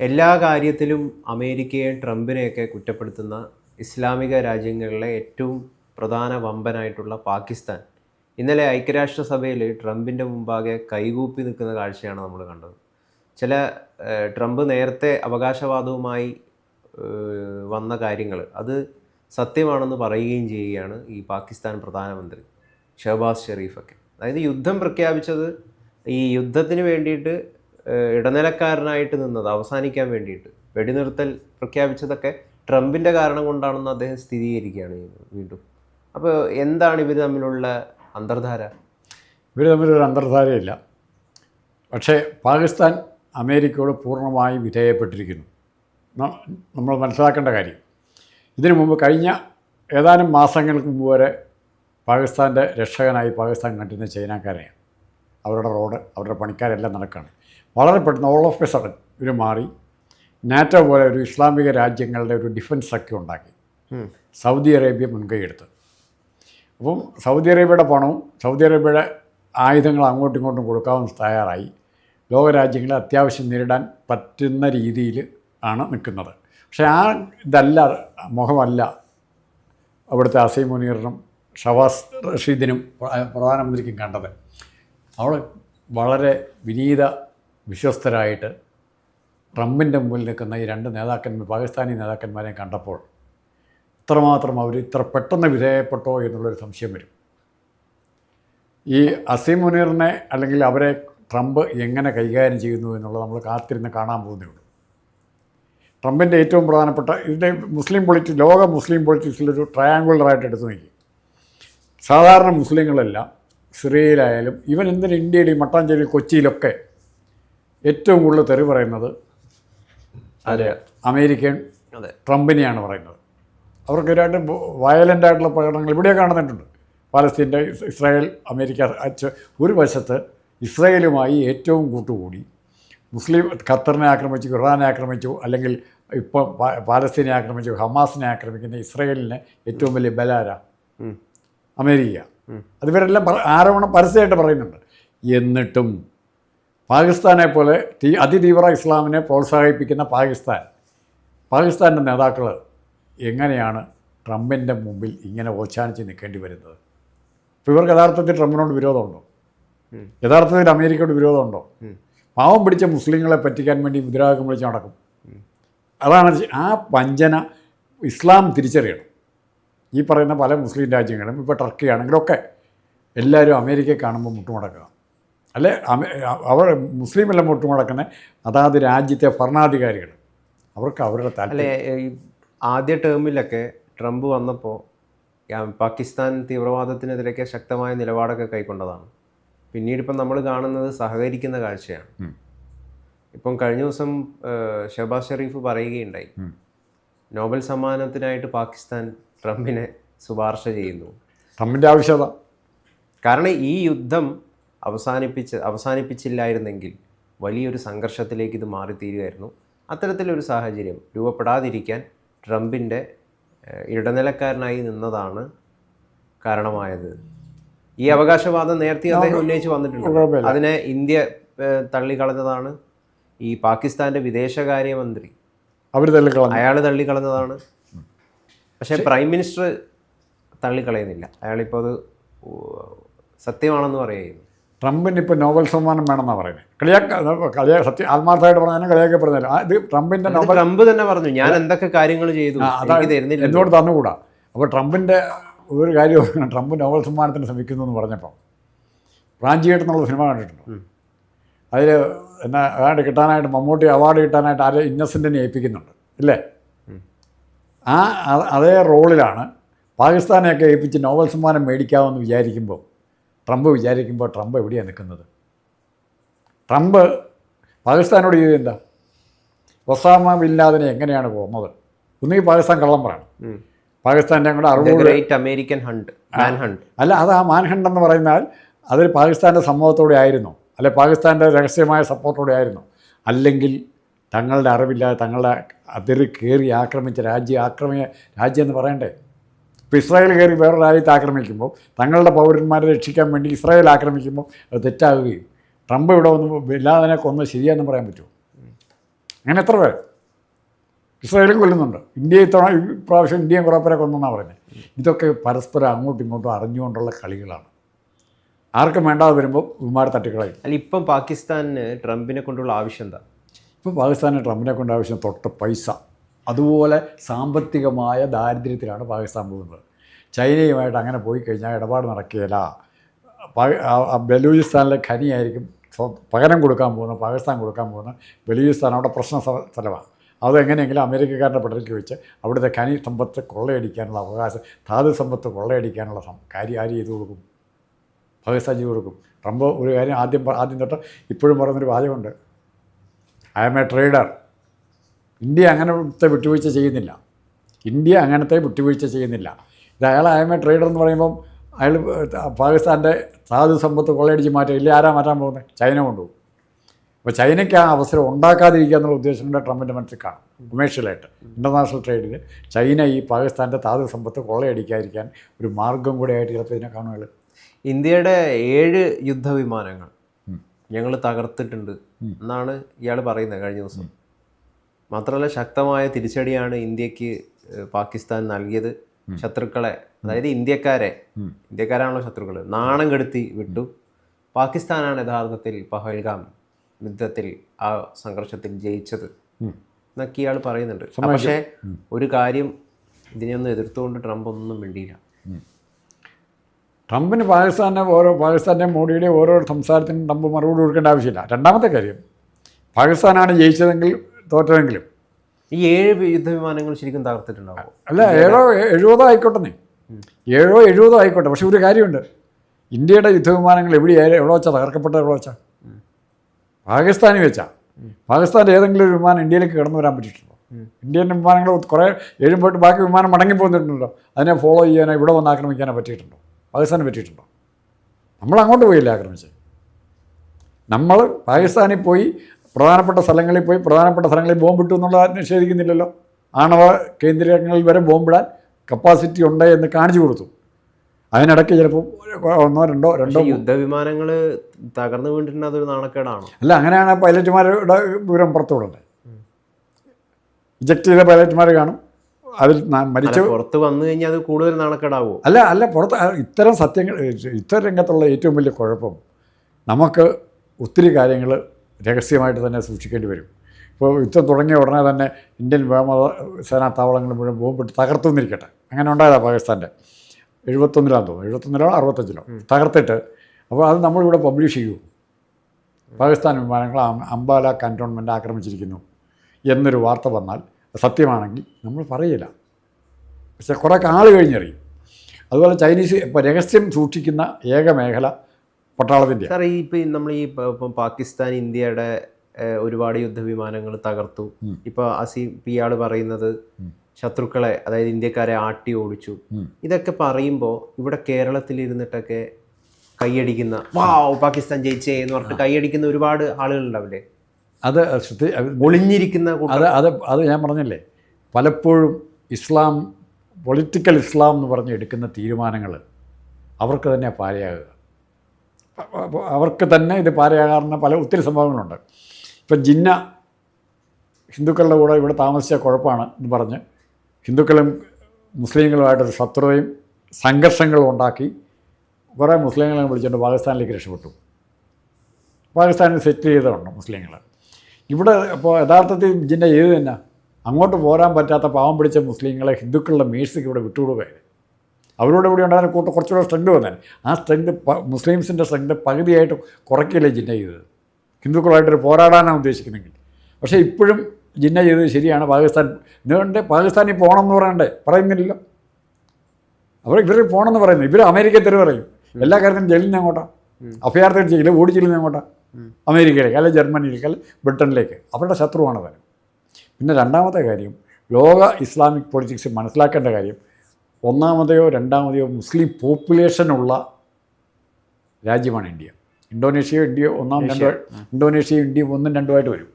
എല്ലാ കാര്യത്തിലും അമേരിക്കയെ ട്രംപിനെയൊക്കെ കുറ്റപ്പെടുത്തുന്ന ഇസ്ലാമിക രാജ്യങ്ങളിലെ ഏറ്റവും പ്രധാന വമ്പനായിട്ടുള്ള പാകിസ്ഥാൻ. ഇന്നലെ ഐക്യരാഷ്ട്രസഭയിൽ ട്രംപിന്റെ മുമ്പാകെ കൈകൂപ്പി നിൽക്കുന്ന കാഴ്ചയാണ് നമ്മൾ കണ്ടത്. ചില ട്രംപ് നേരത്തെ അവകാശവാദവുമായി വന്ന കാര്യങ്ങൾ. അത് സത്യമാണെന്ന് പറയുകയും ചെയ്യുകയാണ് ഈ പാകിസ്ഥാൻ പ്രധാനമന്ത്രി ഷഹബാസ് ഷെറീഫൊക്കെ അതായത് യുദ്ധം പ്രഖ്യാപിച്ചത് ഈ യുദ്ധത്തിന് വേണ്ടിയിട്ട് ഇടനിലക്കാരനായിട്ട് നിന്നത് അവസാനിക്കാൻ വേണ്ടിയിട്ട് വെടിനിർത്തൽ പ്രഖ്യാപിച്ചതൊക്കെ ട്രംപിന്റെ കാരണം കൊണ്ടാണെന്ന് അദ്ദേഹം സ്ഥിരീകരിക്കുകയാണ് വീണ്ടും. അപ്പോൾ എന്താണ് ഇവർ തമ്മിലുള്ള അന്തർധാര? ഇവർ തമ്മിലൊരു അന്തർധാരയില്ല. പക്ഷേ പാകിസ്ഥാൻ അമേരിക്കയോട് പൂർണമായി വിധേയപ്പെട്ടിരിക്കുന്നു. നമ്മൾ മനസ്സിലാക്കേണ്ട കാര്യം. ഇതിനു മുമ്പ് കഴിഞ്ഞ ഏതാനും മാസങ്ങൾക്ക് മുമ്പ് വരെ പാകിസ്ഥാന്റെ രക്ഷകനായി പാകിസ്ഥാൻ കണ്ടിരുന്ന ചൈനക്കാരെയാണ്. അവരുടെ റോഡ് അവരുടെ പണിക്കാരെല്ലാം നടക്കുകയാണ്. വളരെ പെട്ടെന്ന് ഓൾ ഓഫ് എ സഡൻ ഇവർ മാറി. നാറ്റോ പോലെ ഒരു ഇസ്ലാമിക രാജ്യങ്ങളുടെ ഒരു ഡിഫൻസ് ഒക്കെ ഉണ്ടാക്കി. സൗദി അറേബ്യ മുൻകൈ മുൻകൈയെടുത്ത് അപ്പം സൗദി അറേബ്യയുടെ പണവും സൗദി അറേബ്യയുടെ ആയുധങ്ങൾ അങ്ങോട്ടും ഇങ്ങോട്ടും കൊടുക്കാൻ തയ്യാറായി. ലോകരാജ്യങ്ങളെ അത്യാവശ്യം നേരിടാൻ പറ്റുന്ന രീതിയിൽ ആണ് നിൽക്കുന്നത്. പക്ഷേ ആ ഇതല്ല മുഖമല്ല. അവിടുത്തെ അസൈ മുനീറിനും ഷവാസ് റഷീദിനും പ്രധാനമന്ത്രിക്കും കണ്ടത്. അവൾ വളരെ വിനീത വിശ്വസ്തരായിട്ട് ട്രംപിന്റെ മുമ്പിൽ നിൽക്കുന്ന ഈ രണ്ട് നേതാക്കന്മാർ പാകിസ്ഥാനി നേതാക്കന്മാരെ കണ്ടപ്പോൾ ഇത്രമാത്രം അവർ ഇത്ര പെട്ടെന്ന് വിധേയപ്പെട്ടോ എന്നുള്ളൊരു സംശയം വരും. ഈ അസീം മുനീറിനെ അല്ലെങ്കിൽ അവരെ ട്രംപ് എങ്ങനെ കൈകാര്യം ചെയ്യുന്നു എന്നുള്ളത് നമ്മൾ കാത്തിരുന്ന് കാണാൻ പോകുന്നേ ഉള്ളൂ. ട്രംപിന്റെ ഏറ്റവും പ്രധാനപ്പെട്ട ഇതിന്റെ മുസ്ലിം പൊളിറ്റിക്സ് ലോക മുസ്ലിം പൊളിറ്റിക്സിലൊരു ട്രയാങ്കുലറായിട്ട് എടുത്തു നോക്കി. സാധാരണ മുസ്ലിങ്ങളെല്ലാം സിറിയയിലായാലും ഇവൻ എന്തിന് ഇന്ത്യയിൽ മട്ടാഞ്ചേരി കൊച്ചിയിലൊക്കെ ഏറ്റവും കൂടുതൽ തെറി പറയുന്നത് അതെ. അമേരിക്കൻ അതെ. ട്രംപിനെയാണ് പറയുന്നത്. അവർക്ക് രണ്ട് വയലന്റ് ആയിട്ടുള്ള പ്രകടനങ്ങൾ ഇവിടെ കാണുന്നിട്ടുണ്ട് പാലസ്തീന്റെ ഇസ്രായേൽ അമേരിക്ക ഒരു വശത്ത് ഇസ്രായേലുമായി ഏറ്റവും കൂട്ടുകൂടി. മുസ്ലിം ഖത്തറിനെ ആക്രമിച്ചു ഇറാനെ ആക്രമിച്ചു അല്ലെങ്കിൽ ഇപ്പോൾ പാലസ്തീനെ ആക്രമിച്ചു ഹമാസിനെ ആക്രമിക്കുന്ന ഇസ്രായേലിന് ഏറ്റവും വലിയ ബലാര അമേരിക്ക. അതിവരെല്ലാം ആരോപണം പരസ്യമായിട്ട് പറയുന്നുണ്ട്. എന്നിട്ടും പാകിസ്ഥാനെ പോലെ തീ അതിതീവ്ര ഇസ്ലാമിനെ പ്രോത്സാഹിപ്പിക്കുന്ന പാകിസ്ഥാൻ. പാകിസ്ഥാന്റെ നേതാക്കൾ എങ്ങനെയാണ് ട്രംപിന്റെ മുമ്പിൽ ഇങ്ങനെ ഓച്ചാനിച്ച് നിൽക്കേണ്ടി വരുന്നത്? ഇപ്പോൾ ഇവർക്ക് യഥാർത്ഥത്തിൽ ട്രംപിനോട് വിരോധമുണ്ടോ? യഥാർത്ഥത്തിൽ അമേരിക്കയോട് വിരോധമുണ്ടോ. പാവം പിടിച്ച മുസ്ലിങ്ങളെ പറ്റിക്കാൻ വേണ്ടി മുദ്രാവാക്യം വിളിച്ച് നടക്കും. അതാണ് ആ വഞ്ചന ഇസ്ലാം തിരിച്ചറിയണം. ഈ പറയുന്ന പല മുസ്ലിം രാജ്യങ്ങളും ഇപ്പോൾ ടർക്കി ആണെങ്കിലൊക്കെ എല്ലാവരും അമേരിക്കയെ കാണുമ്പോൾ മുട്ടുമടക്കുക. അല്ലെ? അവർ മുസ്ലിം എല്ലാം മുട്ടുമടക്കുന്ന അതാത് രാജ്യത്തെ ഭരണാധികാരികൾ അവർക്ക് അവരുടെ താല്പര്യം. ആദ്യ ടേമിലൊക്കെ ട്രംപ് വന്നപ്പോൾ പാകിസ്ഥാൻ തീവ്രവാദത്തിനെതിരെയൊക്കെ ശക്തമായ നിലപാടൊക്കെ കൈക്കൊണ്ടതാണ്. പിന്നീട് ഇപ്പം നമ്മൾ കാണുന്നത് സഹകരിക്കുന്ന കാഴ്ചയാണ്. ഇപ്പം കഴിഞ്ഞ ദിവസം ഷെബാസ് ഷഹബാസ് ഷെറീഫ് പറയുകയുണ്ടായി. നോബൽ സമ്മാനത്തിനായിട്ട് പാകിസ്ഥാൻ ട്രംപിനെ ശുപാർശ ചെയ്യുന്നു. ട്രംപിന്റെ ആവശ്യത. കാരണം ഈ യുദ്ധം അവസാനിപ്പിച്ച് അവസാനിപ്പിച്ചില്ലായിരുന്നെങ്കിൽ വലിയൊരു സംഘർഷത്തിലേക്ക് ഇത് മാറിത്തീരുമായിരുന്നു അത്തരത്തിലൊരു സാഹചര്യം രൂപപ്പെടാതിരിക്കാൻ ട്രംപിന്റെ ഇടനിലക്കാരനായി നിന്നതാണ് കാരണമായത്. ഈ അവകാശവാദം നേരത്തെ അദ്ദേഹം ഉന്നയിച്ച് വന്നിട്ടുണ്ട്. അതിനെ ഇന്ത്യ തള്ളിക്കളഞ്ഞതാണ്. ഈ പാകിസ്ഥാന്റെ വിദേശകാര്യമന്ത്രി. അവർ അയാൾ തള്ളിക്കളഞ്ഞതാണ്. പക്ഷേ പ്രൈം മിനിസ്റ്റർ തള്ളിക്കളയുന്നില്ല. അയാളിപ്പോൾ അത് സത്യമാണെന്ന് പറയുന്നു ട്രംപിന് ഇപ്പോൾ നോബൽ സമ്മാനം വേണമെന്നാണ് പറയുന്നത് കളിയാക്ക കളിയാ സത്യം ആത്മാർത്ഥമായിട്ട് പറഞ്ഞാൽ കളിയാക്കപ്പെടുന്നില്ല ഇത് ട്രംപിന്റെ നോബൽ ട്രംപ് തന്നെ പറഞ്ഞു ഞാൻ എന്തൊക്കെ കാര്യങ്ങൾ ചെയ്തു? എന്നോട് തന്നുകൂടാ. അപ്പോൾ ട്രംപിന്റെ ഒരു കാര്യം ട്രംപ് നോബൽ സമ്മാനത്തിന് ശ്രമിക്കുന്നു എന്ന് പറഞ്ഞപ്പോൾ റാഞ്ചിയേട്ട് എന്നുള്ള സിനിമ കണ്ടിട്ടുണ്ട്. അതിൽ എന്നാ അതാണ്ട് കിട്ടാനായിട്ട് മമ്മൂട്ടി അവാർഡ് കിട്ടാനായിട്ട് ആരെ ഇന്നസെന്റിനെ ഏൽപ്പിക്കുന്നുണ്ട്. ഇല്ലേ? ആ അതേ റോളിലാണ് പാകിസ്ഥാനെയൊക്കെ ഏൽപ്പിച്ച് നോബൽ സമ്മാനം മേടിക്കാമെന്ന് വിചാരിക്കുമ്പോൾ ട്രംപ് വിചാരിക്കുമ്പോൾ ട്രംപ് എവിടെയാണ് നിൽക്കുന്നത്? ട്രംപ് പാകിസ്ഥാനോട് ചെയ്തത് എന്താ? ഒസാമ ബിൻ ലാദനെ എങ്ങനെയാണ് പോകുന്നത് ഒന്നുകിൽ പാകിസ്ഥാൻ കള്ളം പറയണം. പാകിസ്ഥാന്റെ കൂടെ അറുപത് great American hunt man hunt അല്ല അത് ആ മാൻഹണ്ട് എന്ന് പറയുന്നാൽ അതിൽ പാകിസ്ഥാന്റെ സമ്മതത്തോടെ ആയിരുന്നു. അല്ലെ പാകിസ്ഥാന്റെ രഹസ്യമായ സപ്പോർട്ടോടെ ആയിരുന്നു. അല്ലെങ്കിൽ തങ്ങളുടെ അറിവില്ലാതെ തങ്ങളുടെ അതിർ കയറി ആക്രമിച്ച രാജ്യ ആക്രമിയ രാജ്യം എന്ന് പറയണ്ടേ? ഇപ്പോൾ ഇസ്രായേൽ കയറി വേറെ രാജ്യത്തെ ആക്രമിക്കുമ്പോൾ തങ്ങളുടെ പൗരന്മാരെ രക്ഷിക്കാൻ വേണ്ടി ഇസ്രായേൽ ആക്രമിക്കുമ്പോൾ അത് തെറ്റാകുകയും ട്രംപ് ഇവിടെ വന്ന് ബില്ലാദിനെ കൊന്ന് ശരിയാണെന്ന് പറയാൻ പറ്റുമോ? അങ്ങനെ എത്ര പേർ ഇസ്രായേലും കൊല്ലുന്നുണ്ട്. ഇന്ത്യ ഇത്തവണ ഈ പ്രാവശ്യം ഇന്ത്യയും കുറേ പേരെ കൊന്നെന്നാണ് പറയുന്നത്. ഇതൊക്കെ പരസ്പരം അങ്ങോട്ടും ഇങ്ങോട്ടും അറിഞ്ഞുകൊണ്ടുള്ള കളികളാണ്. ആർക്കും വേണ്ടാതെ വരുമ്പോൾ ഇവന്മാർ തട്ടിക്കളയും. അല്ല ഇപ്പം പാകിസ്ഥാന് ട്രംപിനെ കൊണ്ടുള്ള ആവശ്യം എന്താ? ഇപ്പോൾ പാകിസ്ഥാന് ട്രംപിനെ കൊണ്ട് ആവശ്യം തൊട്ട് പൈസ. അതുപോലെ സാമ്പത്തികമായ ദാരിദ്ര്യത്തിലാണ് പാകിസ്ഥാൻ പോകുന്നത്. ചൈനയുമായിട്ട് അങ്ങനെ പോയി കഴിഞ്ഞാൽ ഇടപാട് നടക്കുകയില്ല. ബലൂചിസ്ഥാനിലെ ഖനിയായിരിക്കും പകരം കൊടുക്കാൻ പോകുന്ന പാകിസ്ഥാൻ കൊടുക്കാൻ പോകുന്ന ബലൂചിസ്ഥാൻ അവിടെ പ്രശ്ന സ്ഥ- സ്ഥലമാണ്. അതെങ്ങനെയെങ്കിലും അമേരിക്കക്കാരുടെ പടലേക്ക് വെച്ച് അവിടുത്തെ ഖനി സമ്പത്ത് കൊള്ളയടിക്കാനുള്ള അവകാശം ധാതു സമ്പത്ത് കൊള്ളയടിക്കാനുള്ള കാര്യം ആര് ചെയ്തു കൊടുക്കും? പാകിസ്ഥാൻ ചെയ്തു കൊടുക്കും. ട്രംപ് ഒരു കാര്യം ആദ്യം ആദ്യം തൊട്ട് ഇപ്പോഴും പറയുന്നൊരു വാചകമുണ്ട്. I M a trader India അങ്ങനത്തെ വിട്ടുവീഴ്ച ചെയ്യുന്നില്ല. ഇന്ത്യ അങ്ങനത്തെ വിട്ടുവീഴ്ച ചെയ്യുന്നില്ല. ഇത് അയാൾ എ ട്രേഡർ എന്ന് പറയുമ്പം അയാൾ പാകിസ്ഥാന്റെ സാധു സമ്പത്ത് കൊള്ളയടിച്ച് മാറ്റുക ഇല്ല ആരാ മാറ്റാൻ പോകുന്നത് ചൈന കൊണ്ടുപോകും. അപ്പോൾ ചൈനയ്ക്ക് ആ അവസരം ഉണ്ടാക്കാതിരിക്കുക എന്നുള്ള ഉദ്ദേശം കൊണ്ട് ട്രംപിന്റെ മനസ്സിൽ കാണും. കൊമേഴ്ഷ്യലായിട്ട് ഇന്റർനാഷണൽ ട്രേഡിൽ ചൈന ഈ പാകിസ്ഥാന്റെ താതു സമ്പത്ത് കൊള്ളയടിക്കാതിരിക്കാൻ ഒരു മാർഗം കൂടെ ആയിട്ട് ചിലപ്പോൾ ഇതിനെ കാണുകയുള്ളൂ ഇന്ത്യയുടെ ഏഴ് യുദ്ധവിമാനങ്ങൾ ഞങ്ങൾ തകർത്തിട്ടുണ്ട് എന്നാണ് ഇയാൾ പറയുന്നത് കഴിഞ്ഞ ദിവസം. മാത്രമല്ല ശക്തമായ തിരിച്ചടിയാണ് ഇന്ത്യയ്ക്ക് പാകിസ്ഥാൻ നൽകിയത്. ശത്രുക്കളെ അതായത് ഇന്ത്യക്കാരെ ഇന്ത്യക്കാരാണല്ലോ ശത്രുക്കൾ നാണം കെടുത്തി വിട്ടു. പാകിസ്ഥാനാണ് യഥാർത്ഥത്തിൽ പഹൽഗാം യുദ്ധത്തിൽ ആ സംഘർഷത്തിൽ ജയിച്ചത് എന്നൊക്കെ ഇയാൾ പറയുന്നുണ്ട്. പക്ഷേ ഒരു കാര്യം ഇതിനെയൊന്നും എതിർത്തുകൊണ്ട് ട്രംപ് ഒന്നും മിണ്ടിയില്ല ട്രംപിന് പാകിസ്ഥാനെ ഓരോ പാകിസ്ഥാന്റെയും മോഡിയുടെയും ഓരോ സംസാരത്തിനും ട്രംപ് മറുപടി കൊടുക്കേണ്ട ആവശ്യമില്ല. രണ്ടാമത്തെ കാര്യം പാകിസ്ഥാനാണ് ജയിച്ചതെങ്കിൽ തോറ്റതെങ്കിലും ഈ ഏഴ് യുദ്ധവിമാനങ്ങൾ ശരിക്കും തകർത്തിട്ടുണ്ടാവും? അല്ല ഏഴോ എഴുപതോ ആയിക്കോട്ടെ നീ. ഏഴോ എഴുപതോ ആയിക്കോട്ടെ പക്ഷെ ഒരു കാര്യമുണ്ട്. ഇന്ത്യയുടെ യുദ്ധവിമാനങ്ങൾ എവിടെയായാലും എവിടെ വെച്ചാൽ തകർക്കപ്പെട്ടത് എവിടെ വെച്ചാൽ പാകിസ്ഥാനിൽ വെച്ചാൽ പാകിസ്ഥാന്റെ ഏതെങ്കിലും ഒരു വിമാനം ഇന്ത്യയിലേക്ക് കടന്നു വരാൻ പറ്റിയിട്ടുണ്ടോ? ഇന്ത്യൻ വിമാനങ്ങൾ കുറേ എഴുമ്പോട്ട് ബാക്കി വിമാനം മടങ്ങി പോകുന്നിട്ടുണ്ടല്ലോ അതിനെ ഫോളോ ചെയ്യാനോ ഇവിടെ വന്ന് ആക്രമിക്കാനോ പറ്റിയിട്ടുണ്ടോ? പാകിസ്ഥാനെ പറ്റിയിട്ടുണ്ടോ? നമ്മൾ അങ്ങോട്ട് പോയില്ല ആക്രമിച്ച് നമ്മൾ പാകിസ്ഥാനിൽ പോയി പ്രധാനപ്പെട്ട സ്ഥലങ്ങളിൽ പോയി പ്രധാനപ്പെട്ട സ്ഥലങ്ങളിൽ ബോംബിട്ടു എന്നുള്ളത് നിഷേധിക്കുന്നില്ലല്ലോ. ആണവ കേന്ദ്രങ്ങളിൽ വരെ ബോംബിടാൻ കപ്പാസിറ്റി ഉണ്ട് എന്ന് കാണിച്ചു കൊടുത്തു. അതിനിടയ്ക്ക് ചിലപ്പോൾ ഒന്നോ രണ്ടോ രണ്ടോ യുദ്ധവിമാനങ്ങൾ തകർന്നു വീണ്ടിട്ടുണ്ട് അതൊരു നാണക്കേടാണ്? അല്ല അങ്ങനെയാണ് പൈലറ്റുമാരുടെ വിവരം പുറത്തു വിടണ്ടേ? ഇജക്ട് ചെയ്ത പൈലറ്റുമാർ കാണും. അതിൽ മരിച്ചു മരിച്ച പുറത്ത് വന്നു കഴിഞ്ഞാൽ അത് കൂടുതൽ നാണക്കേടാവോ? അല്ല അല്ല പുറത്ത് ഇത്തരം സത്യങ്ങൾ ഇത്തരം രംഗത്തുള്ള ഏറ്റവും വലിയ കുഴപ്പം നമുക്ക് ഒത്തിരി കാര്യങ്ങൾ രഹസ്യമായിട്ട് തന്നെ സൂക്ഷിക്കേണ്ടി വരും. ഇപ്പോൾ യുദ്ധം തുടങ്ങിയ ഉടനെ തന്നെ ഇന്ത്യൻ വ്യോമ സേനാ താവളങ്ങൾ മുഴുവൻ ബോംബിട്ട് തകർത്തു എന്നിരിക്കട്ടെ അങ്ങനെ ഉണ്ടായതാണ് പാകിസ്ഥാന്റെ. എഴുപത്തൊന്നിലാന്ന് തോന്നുന്നു. എഴുപത്തൊന്നിലോ അറുപത്തഞ്ചിലോ. തകർത്തിട്ട് അപ്പോൾ അത് നമ്മളിവിടെ പബ്ലിഷ് ചെയ്യൂ. പാകിസ്ഥാൻ വിമാനങ്ങൾ അംബാല കന്റോൺമെന്റ് ആക്രമിച്ചിരിക്കുന്നു എന്നൊരു വാർത്ത വന്നാൽ സത്യമാണെങ്കിൽ നമ്മൾ പറയില്ല. പക്ഷേ കുറേ കാൾ കഴിഞ്ഞറിയും. അതുപോലെ ചൈനീസ് ഇപ്പോൾ രഹസ്യം സൂക്ഷിക്കുന്ന ഏക മേഖല പട്ടാളത്തിന്റെ. സാർ ഈ ഇപ്പം നമ്മൾ ഈ ഇപ്പം പാകിസ്ഥാൻ ഇന്ത്യയുടെ ഒരുപാട് യുദ്ധവിമാനങ്ങൾ തകർത്തു. ഇപ്പൊ അസി പി ആൾ പറയുന്നത് ശത്രുക്കളെ അതായത് ഇന്ത്യക്കാരെ ആട്ടി ഓടിച്ചു. ഇതൊക്കെ പറയുമ്പോൾ ഇവിടെ കേരളത്തിൽ ഇരുന്നിട്ടൊക്കെ കൈയടിക്കുന്ന വാവ്. പാകിസ്ഥാൻ ജയിച്ചേ എന്ന് പറഞ്ഞിട്ട് കൈയടിക്കുന്ന ഒരുപാട് ആളുകളുണ്ടാവില്ലേ? അത് ഒളിഞ്ഞിരിക്കുന്ന അത് അത് അത് ഞാൻ പറഞ്ഞല്ലേ? പലപ്പോഴും ഇസ്ലാം പൊളിറ്റിക്കൽ ഇസ്ലാം എന്ന് പറഞ്ഞ് എടുക്കുന്ന തീരുമാനങ്ങൾ അവർക്ക് തന്നെ പാരയാകുക. അപ്പോൾ അവർക്ക് തന്നെ ഇത് പാരയാകാറുന്ന പല ഒത്തിരി സംഭവങ്ങളുണ്ട്. ഇപ്പം ജിന്ന ഹിന്ദുക്കളുടെ കൂടെ ഇവിടെ താമസിച്ച കുഴപ്പമാണ് എന്ന് പറഞ്ഞ് ഹിന്ദുക്കളും മുസ്ലിങ്ങളുമായിട്ടൊരു ശത്രുതയും സംഘർഷങ്ങളും ഉണ്ടാക്കി കുറേ മുസ്ലിങ്ങളെ വിളിച്ചുകൊണ്ട് പാകിസ്ഥാനിലേക്ക് രക്ഷപ്പെട്ടു. പാകിസ്ഥാനിൽ സെറ്റിൽ ചെയ്തതുണ്ട് മുസ്ലിങ്ങൾ ഇവിടെ ഇപ്പോൾ യഥാർത്ഥത്തിൽ ജിന്ന ചെയ്തു തന്നെ അങ്ങോട്ട് പോരാൻ പറ്റാത്ത പാവം പിടിച്ച മുസ്ലിങ്ങളെ ഹിന്ദുക്കളുടെ മേഴ്സിക്ക് ഇവിടെ വിട്ടുകൊടുക്കുകയായിരുന്നു. അവരോട് കൂടി ഉണ്ടായിരുന്ന കൂട്ടം കുറച്ചുകൂടെ സ്ട്രെങ്ത് വന്നാൽ ആ സ്ട്രെങ്ത് മുസ്ലിംസിന്റെ സ്ട്രെങ്ത് പകുതിയായിട്ട് കുറയ്ക്കില്ലേ ജിന്ന ചെയ്തത്. ഹിന്ദുക്കളായിട്ടൊരു പോരാടാനാണ് ഉദ്ദേശിക്കുന്നെങ്കിൽ. പക്ഷേ ഇപ്പോഴും ജിന്ന ചെയ്തത് ശരിയാണ്. പാകിസ്ഥാൻ എന്തുകൊണ്ട് പാകിസ്ഥാനിൽ പോകണം എന്ന് പറയണ്ടേ? പറയുന്നില്ലല്ലോ. അവർ ഇവർ പോകണമെന്ന് പറയുന്നു. ഇവർ അമേരിക്കയിൽ തെരു പറയും. എല്ലാ കാര്യത്തിനും ജയിലിൽ നിന്ന് അങ്ങോട്ടാണ് അഭയാർത്ഥികൾ ചെയ്യില്ല ഓടി ജയിലിൽ നിന്ന് അങ്ങോട്ടാ അമേരിക്കയിലേക്ക് അല്ലെങ്കിൽ ജർമ്മനിയിലേക്ക് അല്ലെ ബ്രിട്ടനിലേക്ക്. അവരുടെ ശത്രുവാണ് അവൻ പിന്നെ രണ്ടാമത്തെ കാര്യം ലോക ഇസ്ലാമിക് പൊളിറ്റിക്സ് മനസ്സിലാക്കേണ്ട കാര്യം ഒന്നാമതെയോ രണ്ടാമതെയോ മുസ്ലിം പോപ്പുലേഷനുള്ള രാജ്യമാണ് ഇന്ത്യ. ഇന്തോനേഷ്യ ഇന്ത്യയോ ഒന്നാം രണ്ടോ ഇന്തോനേഷ്യ ഇന്ത്യയും ഒന്നും രണ്ടുമായിട്ട് വരും.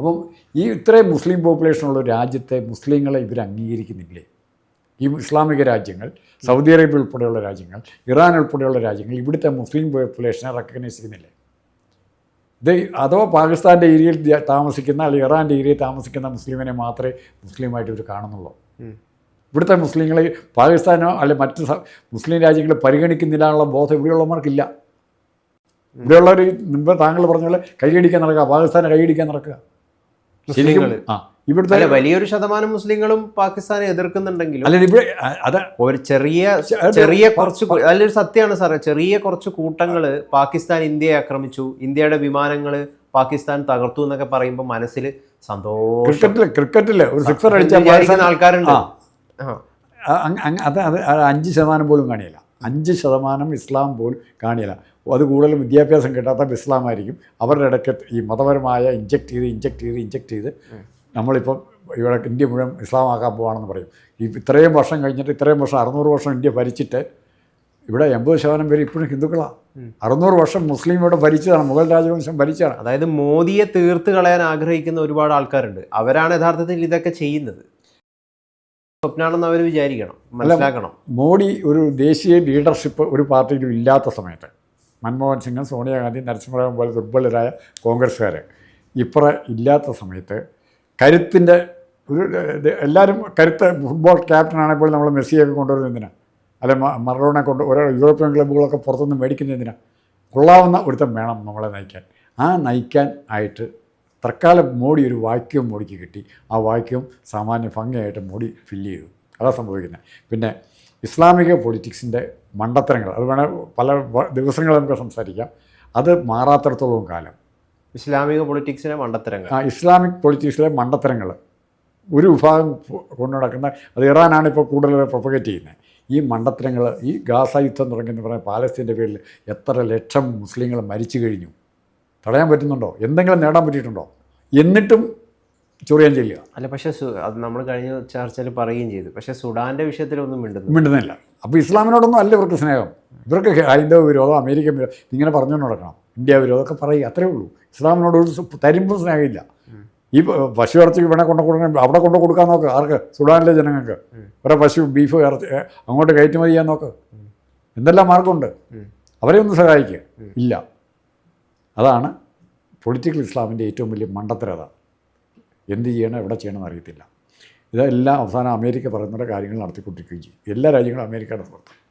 അപ്പം ഈ ഇത്രയും മുസ്ലിം പോപ്പുലേഷനുള്ള രാജ്യത്തെ മുസ്ലിങ്ങളെ ഇവർ അംഗീകരിക്കുന്നില്ലേ? ഈ ഇസ്ലാമിക രാജ്യങ്ങൾ സൗദി അറേബ്യ ഉൾപ്പെടെയുള്ള രാജ്യങ്ങൾ ഇറാൻ ഉൾപ്പെടെയുള്ള രാജ്യങ്ങൾ ഇവിടുത്തെ മുസ്ലിം പോപ്പുലേഷനെ റെക്കഗ്നൈസ് ചെയ്യുന്നില്ലേ? ഇത് അഥവാ പാകിസ്ഥാന്റെ ഏരിയയിൽ താമസിക്കുന്ന അല്ലെങ്കിൽ ഇറാന്റെ ഏരിയയിൽ താമസിക്കുന്ന മുസ്ലിമിനെ മാത്രമേ മുസ്ലിമായിട്ട് ഇവർ കാണുന്നുള്ളൂ. ഇവിടുത്തെ മുസ്ലിങ്ങളെ പാകിസ്ഥാനോ അല്ലെ മറ്റ് മുസ്ലിം രാജ്യങ്ങളെ പരിഗണിക്കുന്നില്ല എന്നുള്ള ബോധം ഇവിടെയുള്ളവർക്കില്ല ഇവിടെയുള്ളവർ മുമ്പ് താങ്കൾ പറഞ്ഞ പോലെ കൈയടിക്കാൻ നടക്കുക പാകിസ്ഥാനെ കൈയടിക്കാൻ നടക്കുക. ശരിക്കും ആ ഇവിടുത്തെ വലിയൊരു ശതമാനം മുസ്ലിങ്ങളും പാകിസ്ഥാനെ എതിർക്കുന്നുണ്ടെങ്കിലും അല്ല ഇവിടെ അത് ഒരു ചെറിയ ചെറിയ കുറച്ച് അതിലൊരു സത്യമാണ് സാറേ ചെറിയ കുറച്ച് കൂട്ടങ്ങൾ പാകിസ്ഥാൻ ഇന്ത്യയെ ആക്രമിച്ചു ഇന്ത്യയുടെ വിമാനങ്ങൾ പാകിസ്ഥാൻ തകർത്തു എന്നൊക്കെ പറയുമ്പോൾ മനസ്സിൽ സന്തോഷം. ക്രിക്കറ്റിൽ ക്രിക്കറ്റിൽ ഒരു സിക്സർ വിചാരിക്കുന്ന ആൾക്കാരുണ്ട്. അത് അത് അഞ്ച് ശതമാനം പോലും കാണിയില്ല. അഞ്ച് ശതമാനം ഇസ്ലാം പോലും കാണിയില്ല. അത് കൂടുതലും വിദ്യാഭ്യാസം കിട്ടാത്ത ഇസ്ലാമായിരിക്കും. അവരുടെ ഇടയ്ക്ക് ഈ മതപരമായ ഇഞ്ചക്ട് ചെയ്ത് ഇഞ്ചക്ട് ചെയ്ത് ഇഞ്ചക്ട് ചെയ്ത് നമ്മളിപ്പം ഇവിടെ ഇന്ത്യ മുഴുവൻ ഇസ്ലാമാക്കാൻ പോവാണെന്ന് പറയും. ഈ ഇത്രയും വർഷം കഴിഞ്ഞിട്ട് ഇത്രയും വർഷം അറുന്നൂറ് വർഷം ഇന്ത്യ ഭരിച്ചിട്ട് ഇവിടെ എൺപത് ശതമാനം പേര് ഇപ്പോഴും ഹിന്ദുക്കളാണ് അറുന്നൂറ് വർഷം മുസ്ലിം ഇവിടെ ഭരിച്ചതാണ് മുഗൾ രാജവംശം ഭരിച്ചതാണ്. അതായത് മോദിയെ തീർത്ത് കളയാൻ ആഗ്രഹിക്കുന്ന ഒരുപാട് ആൾക്കാരുണ്ട്. അവരാണ് യഥാർത്ഥത്തിൽ ഇതൊക്കെ ചെയ്യുന്നത്. സ്വപ്നാണെന്ന് അവർ വിചാരിക്കണം മനസ്സിലാക്കണം. മോഡി ഒരു ദേശീയ ലീഡർഷിപ്പ് ഒരു പാർട്ടിയിലും ഇല്ലാത്ത സമയത്ത് മൻമോഹൻ സിംഗും സോണിയാഗാന്ധി നരസിംഹറാവു പോലെ ദുർബലരായ കോൺഗ്രസ്സുകാർ ഇപ്പറ ഇല്ലാത്ത സമയത്ത് കരുത്തിന്റെ ഒരു എല്ലാവരും കരുത്ത് ഫുട്ബോൾ ക്യാപ്റ്റൻ ക്യാപ്റ്റനാണെങ്കിൽ നമ്മൾ മെസ്സിയൊക്കെ കൊണ്ടുവരുന്നത് എന്തിനാണ് അല്ലെ മറഡോണെ കൊണ്ട് ഓരോ യൂറോപ്യൻ ക്ലബ്ബുകളൊക്കെ പുറത്തുനിന്ന് മേടിക്കുന്നത് എന്തിനാണ് കൊള്ളാവുന്ന ഒരുത്തം വേണം നമ്മളെ നയിക്കാൻ. ആ നയിക്കാൻ ആയിട്ട് തൽക്കാലം മോഡി ഒരു വാക്യം മോഡിക്ക് കിട്ടി. ആ വാക്യം സാമാന്യ ഭംഗിയായിട്ട് മോഡി ഫില്ല് ചെയ്തു. അതാ സംഭവിക്കുന്നത്. പിന്നെ ഇസ്ലാമിക പൊളിറ്റിക്സിന്റെ മണ്ടത്തരങ്ങൾ അത് വേണേൽ പല ദിവസങ്ങൾ നമുക്ക് സംസാരിക്കാം. അത് മാറാത്തടത്തോളം കാലം. ഇസ്ലാമിക പൊളിറ്റിക്സിലെ മണ്ടത്തരങ്ങൾ. ആ ഇസ്ലാമിക് പൊളിറ്റിക്സിലെ മണ്ടത്തരങ്ങൾ. ഒരു വിഭാഗം കൊണ്ടു നടക്കുന്ന അത് ഇറാനാണ് ഇപ്പോൾ കൂടുതൽ പ്രൊപ്പഗേറ്റ് ചെയ്യുന്നത്. ഈ മണ്ടത്തരങ്ങൾ ഈ ഗാസ യുദ്ധം തുടങ്ങിയെന്ന് പറഞ്ഞാൽ പാലസ്തീന്റെ പേരിൽ എത്ര ലക്ഷം മുസ്ലിങ്ങൾ മരിച്ചു കഴിഞ്ഞു. തടയാൻ പറ്റുന്നുണ്ടോ? എന്തെങ്കിലും നേടാൻ പറ്റിയിട്ടുണ്ടോ? എന്നിട്ടും ചൊറിയാൻ ചെല്ലുക. അല്ല പക്ഷേ അത് നമ്മൾ കഴിഞ്ഞ ചർച്ചയിൽ പറയുകയും ചെയ്തു. പക്ഷേ സുഡാന്റെ വിഷയത്തിലൊന്നും മിണ്ടുന്നു മിണ്ടുന്നില്ല. അപ്പോൾ ഇസ്ലാമിനോടൊന്നും അല്ല ഇവർക്ക് സ്നേഹം. ഇവർക്ക് ഹൈന്ദവ വിരോധം അമേരിക്കൻ വിരോധം ഇങ്ങനെ പറഞ്ഞുകൊണ്ട് നടക്കണം. ഇന്ത്യ വിരോധമൊക്കെ പറയുക അത്രേ ഉള്ളൂ. ഇസ്ലാമിനോട് ഒരു തരിമ്പും സ്നേഹമില്ല. ഈ പശു ഇറച്ചി ഇവിടെ കൊണ്ടു കൊടുക്കണം അവിടെ കൊണ്ട് കൊടുക്കാൻ നോക്ക്. ആർക്ക്? സുഡാനിലെ ജനങ്ങൾക്ക്. വേറെ പശു ബീഫ് ഇറച്ചി അങ്ങോട്ട് കയറ്റുമതി ചെയ്യാൻ നോക്ക്. എന്തെല്ലാം മാർഗമുണ്ട്? അവരെ ഒന്ന് സഹായിക്കുക ഇല്ല. അതാണ് പൊളിറ്റിക്കൽ ഇസ്ലാമിന്റെ ഏറ്റവും വലിയ മണ്ടത്തരത എന്ത് ചെയ്യണം എവിടെ ചെയ്യണമെന്ന് അറിയത്തില്ല. ഇതെല്ലാം അവസാനം അമേരിക്ക പറയുന്ന കാര്യങ്ങൾ നടത്തിക്കൊണ്ടിരിക്കുകയും ചെയ്യും. എല്ലാ രാജ്യങ്ങളും അമേരിക്കയുടെ പുറത്ത്.